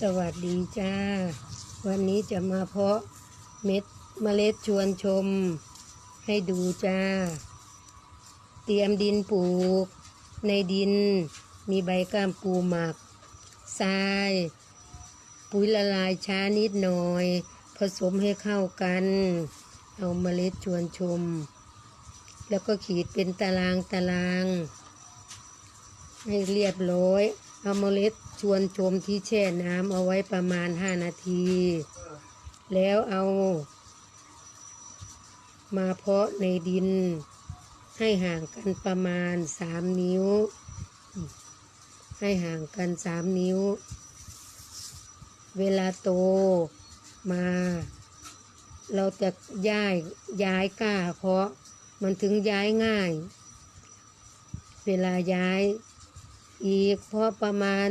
สวัสดีจ้า วันนี้จะมาเพาะเม็ดเมล็ดชวนชม ให้ดูจ้า เตรียมดินปลูก ในดินมีใบก้ามปูหมักทราย ปุ๋ยละลายช้านิดหน่อย ผสมให้เข้ากัน เอาเมล็ดชวนชม แล้วก็ขีดเป็นตารางตาราง ให้เรียบร้อย เอาเมล็ดชวนชมที่แช่น้ำเอาไว้ประมาณ 5 นาที แล้วเอา มาเพาะในดิน ให้ห่างกันประมาณ 3 นิ้ว ให้ห่างกัน 3 นิ้ว เวลาโตมา เราจะย้ายย้ายก้าเพาะมันถึงย้ายง่าย เวลาย้าย อีกพอประมาณ